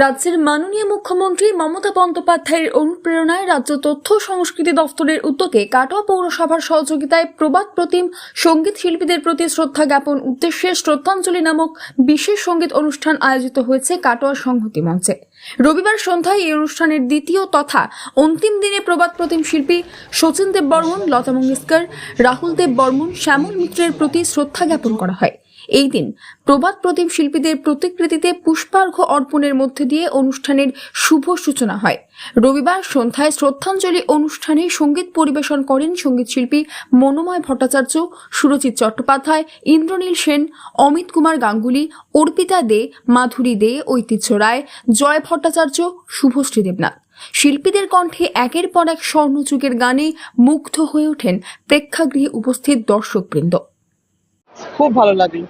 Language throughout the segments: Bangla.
রাজ্যের মাননীয় মুখ্যমন্ত্রী মমতা বন্দ্যোপাধ্যায়ের অনুপ্রেরণায় রাজ্য তথ্য সংস্কৃতি দফতরের উদ্যোগে কাটোয়া পৌরসভার সহযোগিতায় প্রবাদ প্রতিম সংগীত শিল্পীদের প্রতি শ্রদ্ধা জ্ঞাপন উদ্দেশ্যে শ্রদ্ধাঞ্জলি নামক বিশেষ সংগীত অনুষ্ঠান আয়োজিত হয়েছে কাটোয়া সংহতি মঞ্চে। রবিবার সন্ধ্যায় এই অনুষ্ঠানের দ্বিতীয় তথা অন্তিম দিনে প্রবাদ প্রতিম শিল্পী শচীন দেব বর্মন, লতা মঙ্গেশকর, রাহুল দেব বর্মন, শ্যামল মিত্রের প্রতি শ্রদ্ধা জ্ঞাপন করা হয়। এই দিন প্রবাদ প্রতিম শিল্পীদের প্রতিকৃতিতে পুষ্পার্ঘ্য অর্পণের মধ্যে দিয়ে অনুষ্ঠানের শুভ সূচনা হয়। রবিবার সন্ধ্যায় শ্রদ্ধাঞ্জলি অনুষ্ঠানে সংগীত পরিবেশন করেন সংগীত শিল্পী মনোময় ভট্টাচার্য, সুরজিৎ চট্টোপাধ্যায়, ইন্দ্রনীল সেন, অমিত কুমার গাঙ্গুলি, অর্পিতা দে, মাধুরী দে, ঐতিহ্য রায়, জয় ভট্টাচার্য, শুভশ্রী দেবনাথ। শিল্পীদের কণ্ঠে একের পর এক স্বর্ণযুগের গানে মুগ্ধ হয়ে ওঠেন প্রেক্ষাগৃহে উপস্থিত দর্শকবৃন্দ। খুব ভালো লাগল।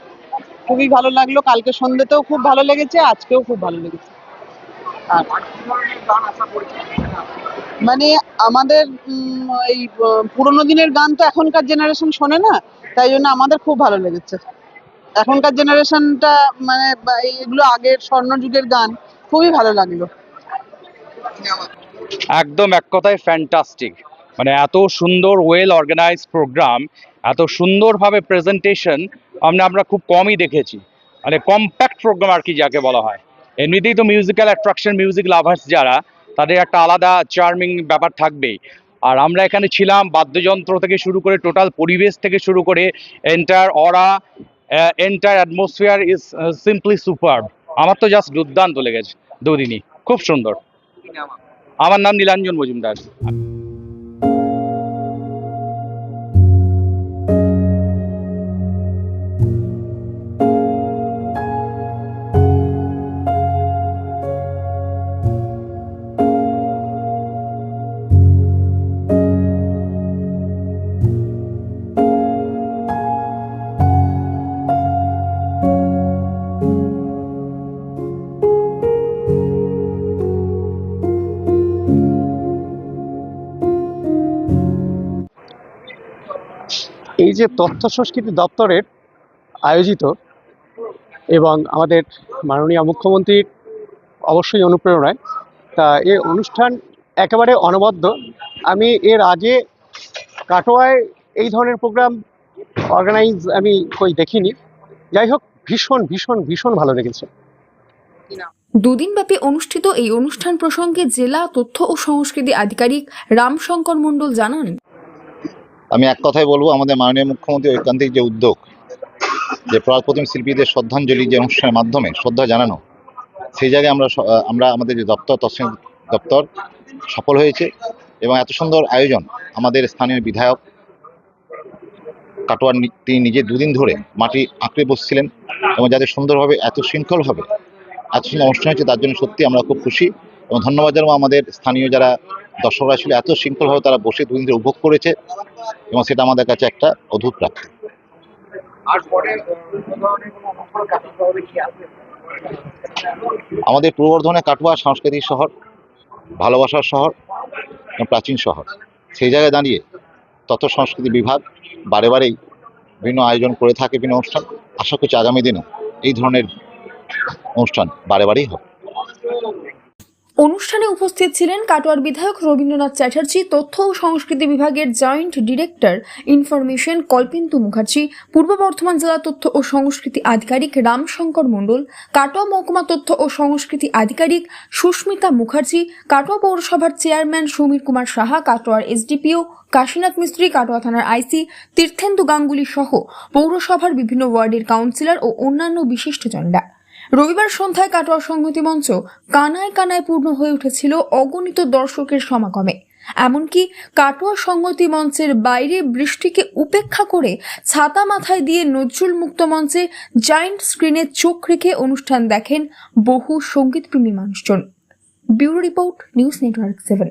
খুবই ভালো লাগল। কালকে সন্ধ্যেতেও খুব ভালো লেগেছে, আজকেও খুব ভালো লেগেছে। মানে আমাদের এই পুরোনো দিনের গান তো এখনকার জেনারেশন শোনে না, তাই জন্য আমাদের খুব ভালো লেগেছে। এখনকার জেনারেশনটা মানে এগুলো আগের স্বর্ণযুগের গান, খুবই ভালো লাগল। একদম এক কথায় ফ্যান্টাস্টিক মানে এত সুন্দর ওয়েল অর্গানাইজ প্রোগ্রাম এত সুন্দরভাবে প্রেজেন্টেশন আমরা আমরা খুব কমই দেখেছি। মানে কম্প্যাক্ট প্রোগ্রাম আর কি যাকে বলা হয়। এমনিতেই তো মিউজিক্যাল অ্যাট্রাকশন মিউজিক লাভার্স যারা তাদের একটা আলাদা চার্মিং ব্যাপার থাকবেই। আর আমরা এখানে ছিলাম বাদ্যযন্ত্র থেকে শুরু করে টোটাল পরিবেশ থেকে শুরু করে entire aura entire atmosphere is simply super আমার তো জাস্ট দুর্দান্ত লেগেছে দুদিনই। খুব সুন্দর। আমার নাম নীলাঞ্জন মজুমদার। এই যে তথ্য সংস্কৃতি দপ্তরের আয়োজিত এবং আমাদের মাননীয় মুখ্যমন্ত্রীর অবশ্যই অনুপ্রেরণায়, তা এই অনুষ্ঠান একেবারে অনবদ্য। আমি এর আগে কাটোয়ায় এই ধরনের প্রোগ্রাম অর্গানাইজ আমি কই দেখিনি। যাই হোক, ভীষণ ভীষণ ভীষণ ভালো লেগেছে। দুদিনব্যাপী অনুষ্ঠিত এই অনুষ্ঠান প্রসঙ্গে জেলা তথ্য ও সংস্কৃতি আধিকারিক রামশঙ্কর মণ্ডল জানান আমি এক কথাই বলব, আমাদের মাননীয় মুখ্যমন্ত্রী ঐকান্তিক যে উদ্যোগ, যে প্রতিম শিল্পীদের শ্রদ্ধাঞ্জলি যে অনুষ্ঠানের মাধ্যমে শ্রদ্ধা জানানো, সেই জায়গায় আমরা আমরা আমাদের যে দপ্তর তৎসম দপ্তর সফল হয়েছে এবং এত সুন্দর আয়োজন আমাদের স্থানীয় বিধায়ক কাটোয়ার তিনি নিজে দুদিন ধরে মাটি আঁকড়ে বসছিলেন এবং যাদের সুন্দরভাবে এত শৃঙ্খলভাবে এত সুন্দর অনুষ্ঠান হয়েছে, তার জন্য সত্যি আমরা খুব খুশি এবং ধন্যবাদ জানাব আমাদের স্থানীয় যারা দর্শকরা ছিল এত শৃঙ্খলভাবে তারা বসে দুদিন ধরে উপভোগ করেছে এবং সেটা আমাদের কাছে একটা অদ্ভুত প্রাপ্তি আমাদের পূর্ব বর্ধমানে কাটোয়া সাংস্কৃতিক শহর ভালোবাসার শহর এবং প্রাচীন শহর। সেই জায়গায় দাঁড়িয়ে তথ্য সংস্কৃতি বিভাগ বারে বারেই বিভিন্ন আয়োজন করে থাকে বিভিন্ন অনুষ্ঠান। আশা করছি আগামী দিনে এই ধরনের অনুষ্ঠান বারে বারেই হবে। অনুষ্ঠানে উপস্থিত ছিলেন কাটোয়ার বিধায়ক রবীন্দ্রনাথ চ্যাটার্জি, তথ্য ও সংস্কৃতি বিভাগের জয়েন্ট ডিরেক্টর ইনফরমেশন কল্পিন্তু মুখার্জি, পূর্ব বর্ধমান জেলা তথ্য ও সংস্কৃতি আধিকারিক রামশঙ্কর মণ্ডল, কাটোয়া মহকুমা তথ্য ও সংস্কৃতি আধিকারিক সুস্মিতা মুখার্জি, কাটোয়া পৌরসভার চেয়ারম্যান সমীর কুমার সাহা, কাটোয়ার এসডিপিও কাশীনাথ মিস্ত্রি, কাটোয়া থানার আইসি তীর্থেন্দু গাঙ্গুলি সহ পৌরসভার বিভিন্ন ওয়ার্ডের কাউন্সিলর ও অন্যান্য বিশিষ্টজনরা রবিবার সন্ধ্যায় কাটোয়া সংহতি মঞ্চ কানায় কানায় পূর্ণ হয়ে উঠেছিল অগণিত দর্শকের সমাগমে। এমনকি কাটোয়া সংহতি মঞ্চের বাইরে বৃষ্টিকে উপেক্ষা করে ছাতা মাথায় দিয়ে নজরুল মুক্ত মঞ্চে জায়েন্ট স্ক্রিনে চোখ রেখে অনুষ্ঠান দেখেন বহু সঙ্গীতপ্রেমী মানুষজন। Bureau report news network seven.